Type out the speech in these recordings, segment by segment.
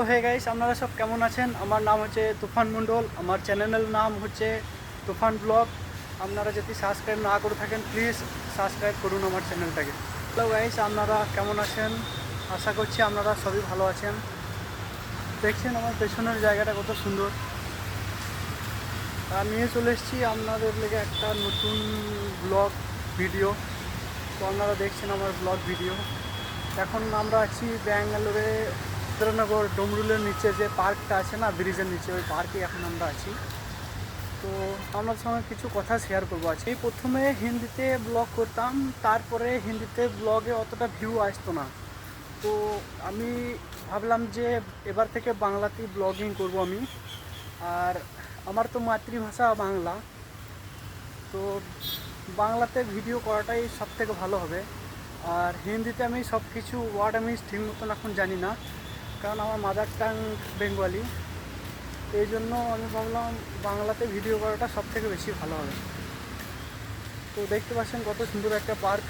তো hey guys আপনারা সব কেমন আছেন? আমার নাম হচ্ছে তুফান মণ্ডল আমার চ্যানেলের নাম হচ্ছে তুফান ব্লগ। আপনারা যদি সাবস্ক্রাইব না করে থাকেন প্লিজ সাবস্ক্রাইব করুন আমার চ্যানেলটাকে। হ্যালো গাইস আপনারা কেমন আছেন? আশা করছি আপনারা সবই ভালো আছেন। দেখছেন আমার পেছনের জায়গাটা কত সুন্দর। আর নিয়ে চলে এসেছি আপনাদের লেগে একটা নতুন ব্লগ ভিডিও তো আপনারা দেখছেন আমার ব্লগ ভিডিও এখন আমরা আছি ব্যাঙ্গালোরে ইন্দ্রনগর ডমরুলের নিচে যে পার্কটা আছে না, ব্রিজের নিচে, ওই পার্কে এখন আমরা আছি। তো আপনার সঙ্গে কিছু কথা শেয়ার করব আছে এই প্রথমে হিন্দিতে ব্লগ করতাম, তারপরে হিন্দিতে ব্লগে অতটা ভিউ আসতো না। তো আমি ভাবলাম যে এবার থেকে বাংলাতেই ব্লগিং করব আমি। আর আমার তো মাতৃভাষা বাংলা। তো বাংলাতে ভিডিও করাটাই সব থেকে ভালো হবে। আর হিন্দিতে আমি সব কিছু ওয়ার্ড আমি ঠিক মতন এখন জানি না। কারণ আমার মাদার টাং বেঙ্গলি এই জন্য আমি ভাবলাম বাংলাতে ভিডিও করাটা সব থেকে বেশি ভালো হবে। তো দেখতে পাচ্ছেন কত সুন্দর একটা পার্ক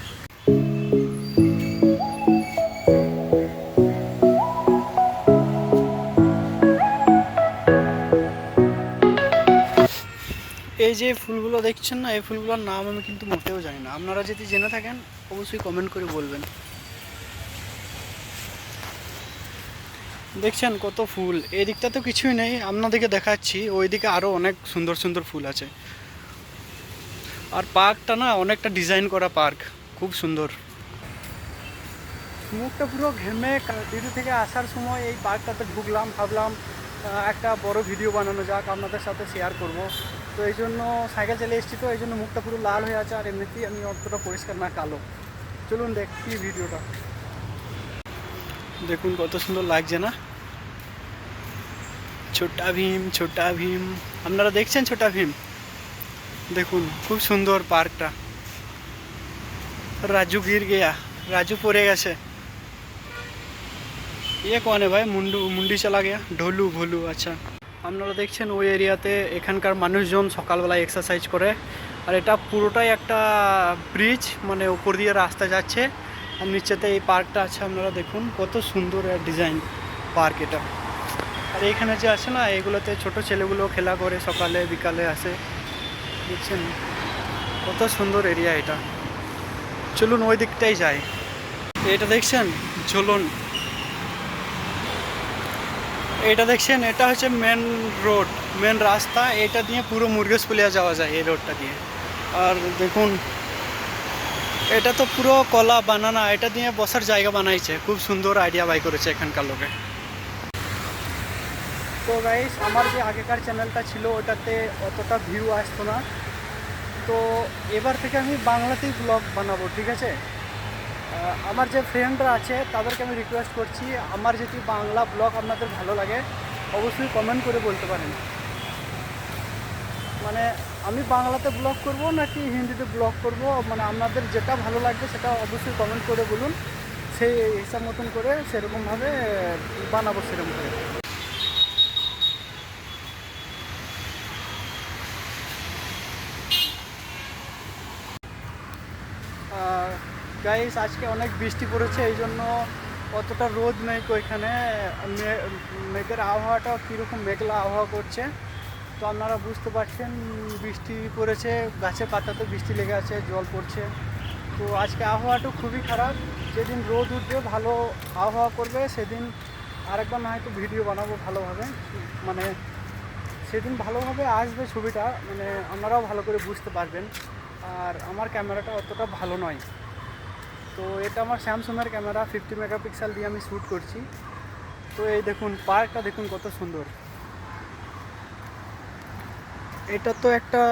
এই যে ফুলগুলো দেখছেন না, এই ফুলগুলোর নাম আমি কিন্তু মোটেও জানি না। আপনারা যদি জেনে থাকেন, অবশ্যই কমেন্ট করে বলবেন। দেখছেন কত ফুল। এই দিকটা তো কিছুই নেই, আপনাদেরকে দেখাচ্ছি, ওইদিকে আরও অনেক সুন্দর সুন্দর ফুল আছে। আর পার্কটা না অনেকটা ডিজাইন করা পার্ক, খুব সুন্দর। মুখটা পুরো ঘেমে দিল্লি থেকে আসার সময় এই পার্কটাতে ঢুকলাম, ভাবলাম একটা বড় ভিডিও বানানো যাক, আপনাদের সাথে শেয়ার করব। তো এই জন্য সাইকেল চালিয়ে এসেছি তো, এই জন্য মুখটা পুরো লাল হয়ে আছে, আর এমনিতেই আমি অতটা পরিষ্কার না, কালো। চলুন দেখি ভিডিওটা। দেখুন কত সুন্দর লাগছে না? ছোটা ভীম ছোটা ভীম। আপনারা দেখছেন ছোটা ভীম? দেখুন, খুব সুন্দর পার্কটা। রাজু গির গিয়া। রাজু পড়ে গেছে। ইয়ে কনে ভাই? মুন্ডু, মুন্ডি চালা গিয়া? ঢোলু, ভোলু আচ্ছা। আপনারা দেখছেন ওই এরিয়াতে এখানকার মানুষজন সকালবেলায় এক্সারসাইজ করে। আর এটা পুরোটাই একটা ব্রিজ মানে উপর দিয়ে রাস্তা যাচ্ছে। আর নিচেতে এই পার্কটা আছে, আপনারা দেখুন কত সুন্দর ডিজাইন পার্ক এটা। আর এইখানে যে আছে না এগুলোতে ছোট ছেলেগুলো খেলা করে, সকালে, বিকালে আসে। দেখছেন? কত সুন্দর এরিয়া এটা। চলুন ওই দিকটাই যাই। এটা দেখছেন? চলুন এটা দেখছেন? এটা হচ্ছে মেন রোড মেন রাস্তা। এটা দিয়ে পুরো মুরগেশপুলিয়া যাওয়া যায় এই রোডটা দিয়ে। আর দেখুন এটা তো পুরো কলা, বানানা, এটা দিয়ে বসার জায়গা বানাইছে। খুব সুন্দর আইডিয়া বাই করেছে এখানকার লোকে। তো গাইস আমার যে আগেকার চ্যানেলটা ছিল, ওটাতে অতটা ভিউ আসতো না। তো এবার থেকে আমি বাংলাতেই ব্লগ বানাবো, ঠিক আছে? আমার যে ফ্রেন্ডরা আছে, তাদেরকে আমি রিকোয়েস্ট করছি, আমার যদি বাংলা ব্লগ আপনাদের ভালো লাগে, অবশ্যই কমেন্ট করে বলতে পারেন। মানে আমি বাংলাতে ব্লগ করব নাকি হিন্দিতে ব্লগ করব? মানে আপনাদের যেটা ভালো লাগবে সেটা অবশ্যই কমেন্ট করে বলুন। সেই হিসাব মতন করে সেরকমভাবে বানাবো সেরকম করে। গাইস আজকে অনেক বৃষ্টি পড়েছে, এই জন্য অতটা রোদ নেই মে- মেঘের আবহাওয়াটা কীরকম মেঘলা আবহাওয়া করছে। তো আপনারা বুঝতে পারছেন, বৃষ্টি পড়েছে গাছের পাতাতে বৃষ্টি লেগে আছে, জল পড়ছে। তো আজকে আবহাওয়াটা খুবই খারাপ। যেদিন রোদ উঠবে, ভালো আবহাওয়া করবে, সেদিন আরেকবার না হয়তো ভিডিও বানাবো ভালোভাবে। মানে সেদিন ভালোভাবে আসবে ছবিটা মানে আপনারাও ভালো করে বুঝতে পারবেন। আর আমার ক্যামেরাটা অতটা ভালো নয়। তো এটা আমার স্যামসংয়ের ক্যামেরা, ফিফটি মেগাপিক্সেল দিয়ে আমি শ্যুট করছি। তো এই দেখুন, পার্কটা দেখুন কত সুন্দর। এটা তো একটা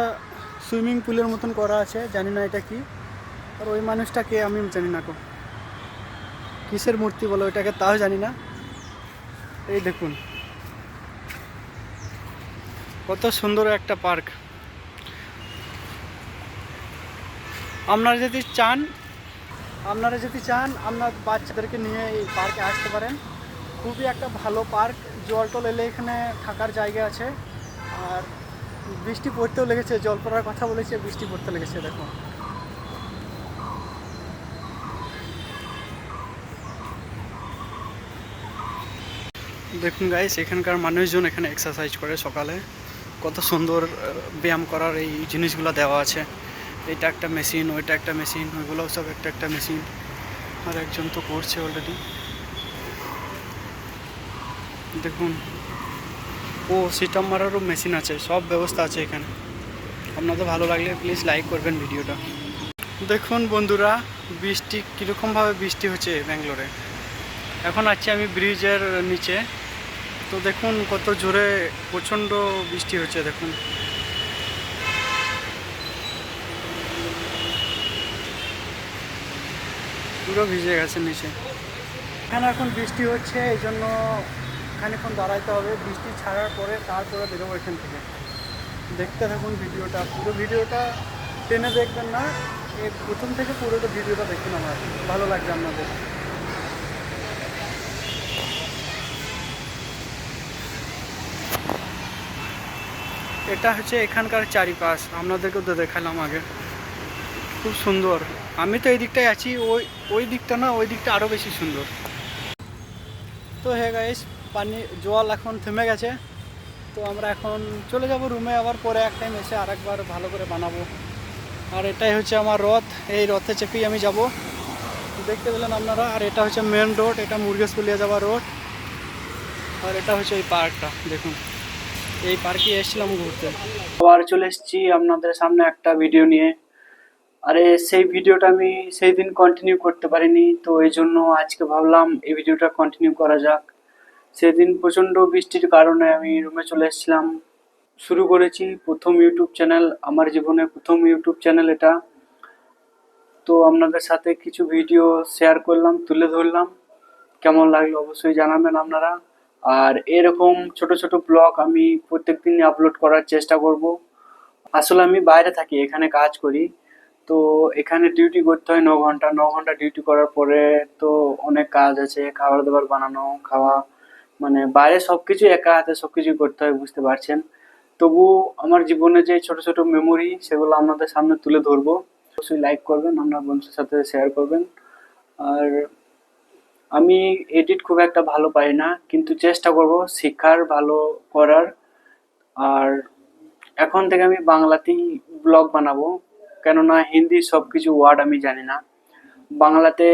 সুইমিং পুলের মতন করা আছে, জানি না এটা কি। আর ওই মানুষটা কে আমি জানি না কো। কিসের মূর্তি বলো এটাকে তাও জানি না। এই দেখুন। কত সুন্দর একটা পার্ক। আপনারা যদি চান, আপনারা যদি চান, আপনার বাচ্চাদেরকে নিয়ে এই পার্কে আসতে পারেন। খুবই একটা ভালো পার্ক। জল টল এলে এখানে থাকার জায়গা আছে। আর বৃষ্টি পড়তেও লেগেছে জল পড়ার কথা বলেছে, বৃষ্টি পড়তে লেগেছে, দেখো। দেখুন গাইস এখানকার মানুষজন এখানে এক্সারসাইজ করে সকালে। কত সুন্দর ব্যায়াম করার এই জিনিসগুলো দেওয়া আছে। এটা একটা মেশিন ওইটা একটা মেশিন ওইগুলোও সব একটা একটা মেশিন আর একজন তো করছে অলরেডি দেখুন ও সিটাম মারারও মেশিন আছে, সব ব্যবস্থা আছে এখানে। আপনাদের ভালো লাগলে প্লিজ লাইক করবেন ভিডিওটা। দেখুন বন্ধুরা, বৃষ্টি, কীরকমভাবে বৃষ্টি হচ্ছে ব্যাঙ্গালোরে। এখন আছি আমি ব্রিজের নিচে। তো দেখুন কত জোরে প্রচণ্ড বৃষ্টি হচ্ছে, দেখুন। পুরো ভিজে গেছে নিচে। এখানে এখন বৃষ্টি হচ্ছে এই জন্য খানিক্ষণ দাঁড়াইতে হবে, বৃষ্টি ছাড়ার পরে তারপরে বেরোবো এখান থেকে। দেখতে থাকুন ভিডিওটা। পুরো ভিডিওটা টেনে দেখবেন না, এর প্রথম থেকে পুরোটা ভিডিওটা দেখুন আমার। ভালো লাগবে আপনাদের। এটা হচ্ছে এখানকার চারিপাশ। আপনাদেরকেও তো দেখালাম আগে। খুব সুন্দর। আমি তো এই দিকটায় আছি, ওই ওই দিকটা না, ওই দিকটা আরও বেশি সুন্দর। তো হে গাইস পানি, জল এখন থেমে গেছে। তো আমরা এখন চলে যাব রুমে আবার পরে এক টাইম এসে আরেকবার ভালো করে বানাবো। আর এটাই হচ্ছে আমার রথ। এই রথে চেপেই আমি যাব। দেখতে পেলেন আপনারা, আর এটা হচ্ছে মেন রোড এটা মুরগেশপুলিয়া যাওয়ার রোড আর এটা হচ্ছে এই পার্কটা দেখুন। এই পার্কে এসেছিলাম ঘুরতে। আবার চলে এসেছি আপনাদের সামনে একটা ভিডিও নিয়ে। আরে, সেই ভিডিওটা আমি সেই দিন কন্টিনিউ করতে পারিনি, তো এই জন্য আজকে ভাবলাম এই ভিডিওটা কন্টিনিউ করা যাক। সেদিন প্রচণ্ড বৃষ্টির কারণে আমি রুমে চলে এসেছিলাম। শুরু করেছি প্রথম ইউটিউব চ্যানেল আমার জীবনে প্রথম ইউটিউব চ্যানেল এটা। তো আপনাদের সাথে কিছু ভিডিও শেয়ার করলাম, তুলে ধরলাম। কেমন লাগল অবশ্যই জানাবেন আপনারা। আর এরকম ছোট ছোট ব্লগ আমি প্রত্যেকদিন আপলোড করার চেষ্টা করব। আসলে আমি বাইরে থাকি, এখানে কাজ করি। তো এখানে ডিউটি করতে হয় ন ঘণ্টা ন ঘণ্টা ডিউটি করার পরে তো অনেক কাজ আছে, খাবার দাবার বানানো, খাওয়া। মানে বাইরে সব কিছু একা হাতে সব কিছু করতে হয়, বুঝতে পারছেন? তবু আমার জীবনে যে ছোট ছোট মেমোরি সেগুলো আপনাদের সামনে তুলে ধরবো। অবশ্যই লাইক করবেন, আপনার বন্ধুর সাথে শেয়ার করবেন। আর আমি এডিট খুব একটা ভালো পাই না, কিন্তু চেষ্টা করব শেখার, ভালো করার। আর এখন থেকে আমি বাংলাতেই ব্লগ বানাবো। কেননা হিন্দি সব কিছু ওয়ার্ড আমি জানি না। বাংলাতে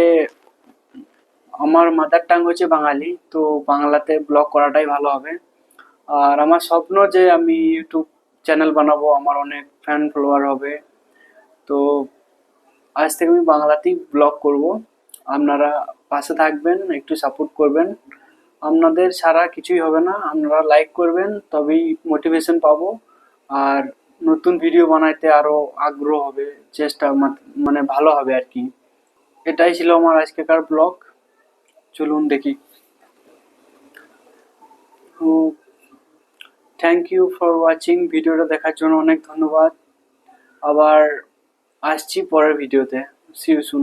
আমার মাদার টাং হচ্ছে বাঙালি, তো বাংলাতে ব্লগ করাটাই ভালো হবে। আর আমার স্বপ্ন যে আমি ইউটিউব চ্যানেল বানাবো, আমার অনেক ফ্যান ফলোয়ার হবে। তো আজ থেকে আমি বাংলাতেই ব্লগ করব। আপনারা পাশে থাকবেন, একটু সাপোর্ট করবেন। আপনাদের ছাড়া কিছুই হবে না, আপনারা লাইক করবেন, তবেই মোটিভেশন পাবো। আর নতুন ভিডিও বানাইতে আরও আগ্রহ হবে, চেষ্টা মানে ভালো হবে আর কি। এটাই ছিল আমার আজকেকার ব্লগ চলুন দেখি। থ্যাংক ইউ ফর ওয়াচিং ভিডিওটা দেখার জন্য অনেক ধন্যবাদ। আবার আসছি পরের ভিডিওতে। C you soon